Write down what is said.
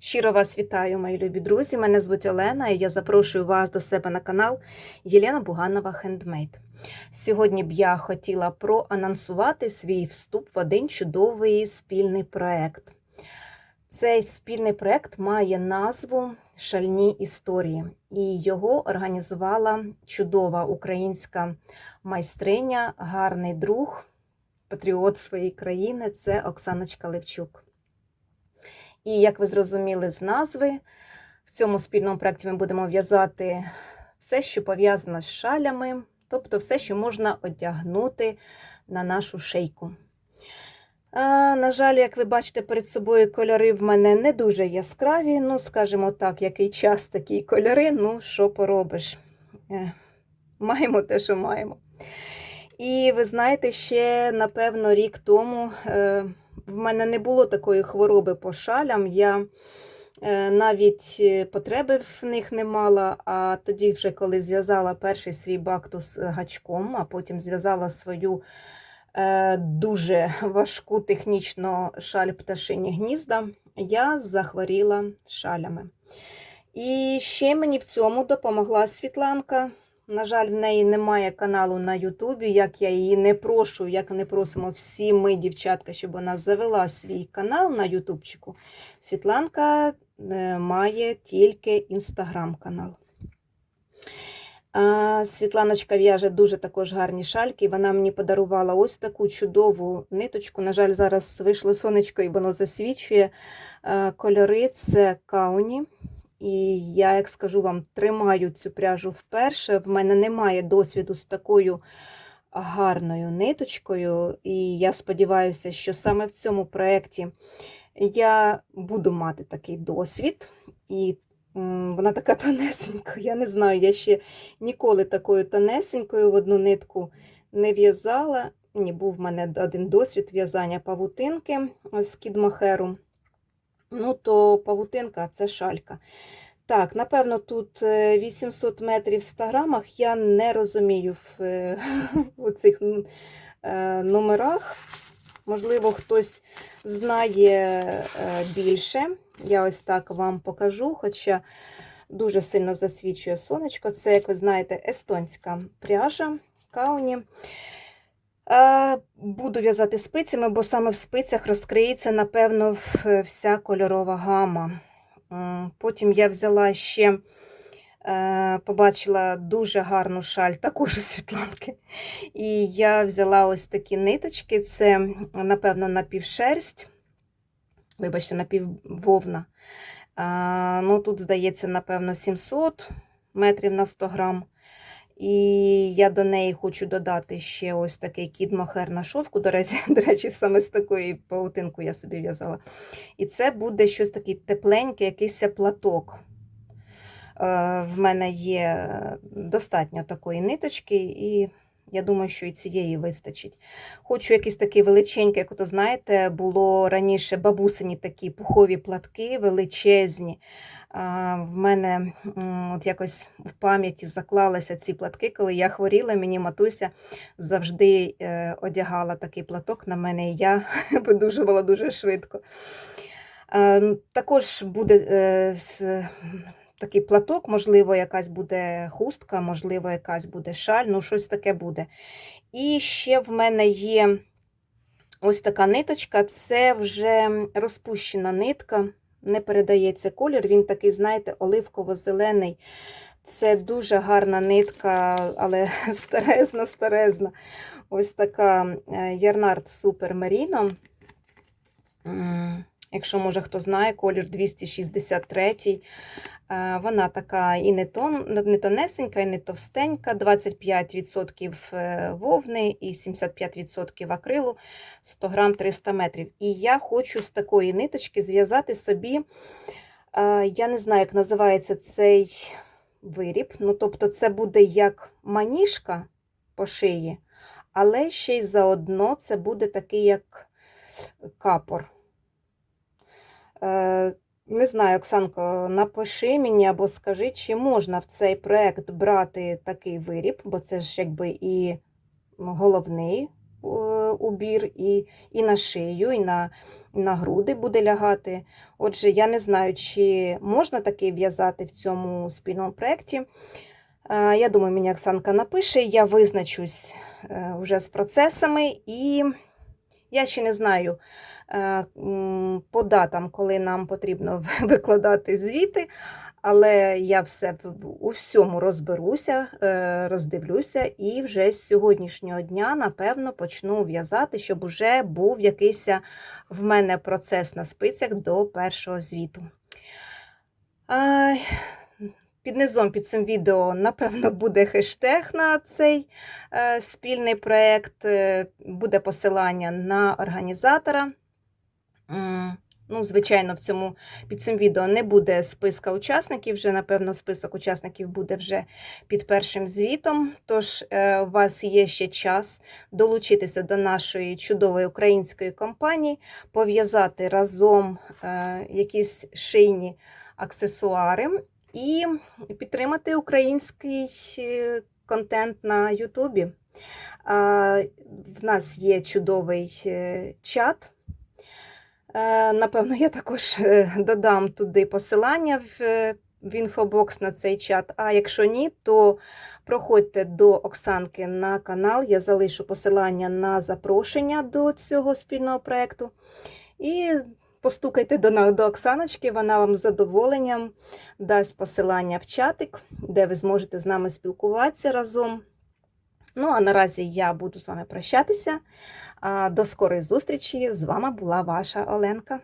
Щиро вас вітаю, мої любі друзі. Мене звуть Олена, і я запрошую вас до себе на канал Єлена Буганова Хендмейд. Сьогодні б я хотіла проанонсувати свій вступ в один чудовий спільний проект. Цей спільний проект має назву Шальні історії, і його організувала чудова українська майстриня, гарний друг, патріот своєї країни це Оксаночка Левчук. І як ви зрозуміли з назви, в цьому спільному проєкті ми будемо в'язати все, що пов'язано з шалями, тобто все, що можна одягнути на нашу шейку. А, на жаль, як ви бачите, перед собою кольори в мене не дуже яскраві. Ну, скажімо так, який час такі кольори, ну, що поробиш. Е, Маємо те, що маємо. І ви знаєте, ще, напевно, рік тому е, в мене не було такої хвороби по шалям. Я е, навіть е, потреби в них не мала. А тоді, вже коли зв'язала перший свій бактус гачком, а потім зв'язала свою е, дуже важку технічно шаль пташині гнізда, я захворіла шалями. І ще мені в цьому допомогла Світланка. На жаль, в неї немає каналу на Ютубі, як я її не прошу, як не просимо всі ми, дівчатка, щоб вона завела свій канал на Ютубчику. Світланка е, має тільки інстаграм-канал. Світланочка в'яже дуже також гарні шальки. Вона мені подарувала ось таку чудову ниточку. На жаль, зараз вийшло сонечко і воно засвічує. Кольори це кауні. І я, як скажу вам, тримаю цю пряжу вперше. В мене немає досвіду з такою гарною ниточкою. І я сподіваюся, що саме в цьому проєкті я буду мати такий досвід. І вона така тонесенька. Я не знаю, я ще ніколи такою тонесенькою в одну нитку не в'язала. Ні, був в мене один досвід в'язання павутинки з кідмахеру. Ну, то павутинка це шалька. Так, напевно, тут е, 800 метрів в 100 грамах. Я не розумію в, е, у цих е, номерах. Можливо, хтось знає е, більше. Я ось так вам покажу, хоча дуже сильно засвічує сонечко. Це, як ви знаєте, естонська пряжа кауні. Е, Буду в'язати спицями, бо саме в спицях розкриється, напевно, вся кольорова гама. Потім я взяла ще, е, побачила дуже гарну шаль, також у Світланки. І я взяла ось такі ниточки. Це, напевно, напівшерсть. Вибачте, напіввовна. Ну, тут, здається, напевно, 700 метрів на 100 грам. І я до неї хочу додати ще ось такий кіт-мохер на шовку. До речі, до речі, саме з такої паутинку я собі в'язала. І це буде щось таке тепленьке, якийсь платок. Е, В мене є достатньо такої ниточки, і я думаю, що і цієї вистачить. Хочу якийсь такий величенький, як ото знаєте, було раніше бабусині такі пухові платки величезні. В мене от якось в пам'яті заклалися ці платки, коли я хворіла, мені матуся завжди е, одягала такий платок на мене, і я видужувала дуже швидко. Також буде е, такий платок, можливо, якась буде хустка, можливо, якась буде шаль, ну щось таке буде. І ще в мене є ось така ниточка, це вже розпущена нитка не передається колір. Він такий, знаєте, оливково-зелений. Це дуже гарна нитка, але старезна, старезна. Ось така е, Ярнард Супер Меріно. Якщо, може, хто знає, колір 263. Е, Вона така і не, тон, не тонесенька, і не товстенька, 25% е, вовни і 75% акрилу, 100 грам 300 метрів. І я хочу з такої ниточки зв'язати собі, я не знаю, як називається цей виріб. Ну, тобто, це буде як маніжка по шиї, але ще й заодно це буде такий як капор. Е, Не знаю, Оксанко, напиши мені або скажи, чи можна в цей проект брати такий виріб, бо це ж якби і головний е, убір, і, і на шию, і на, і на груди буде лягати. Отже, я не знаю, чи можна таке в'язати в цьому спільному проєкті. Е, Я думаю, мені Оксанка напише, я визначусь е, вже з процесами, і я ще не знаю е, по датам, коли нам потрібно викладати звіти, але я все у всьому розберуся, е, роздивлюся, і вже з сьогоднішнього дня, напевно, почну в'язати, щоб уже був якийсь в мене процес на спицях до першого звіту. Під низом під цим відео, напевно, буде хештег на цей е, спільний проєкт, е, буде посилання на організатора. Ну, звичайно, в цьому, під цим відео не буде списка учасників, вже, напевно, список учасників буде вже під першим звітом. Тож е, у вас є ще час долучитися до нашої чудової української компанії, пов'язати разом е, якісь шийні аксесуари і підтримати український е, контент на Ютубі. В нас є чудовий чат. Е, Напевно, я також е, додам туди посилання в, е, в інфобокс на цей чат. А якщо ні, то проходьте до Оксанки на канал. Я залишу посилання на запрошення до цього спільного проєкту. І постукайте до, до Оксаночки, вона вам з задоволенням дасть посилання в чатик, де ви зможете з нами спілкуватися разом. Ну, а наразі я буду з вами прощатися. До скорої зустрічі. З вами була ваша Оленка.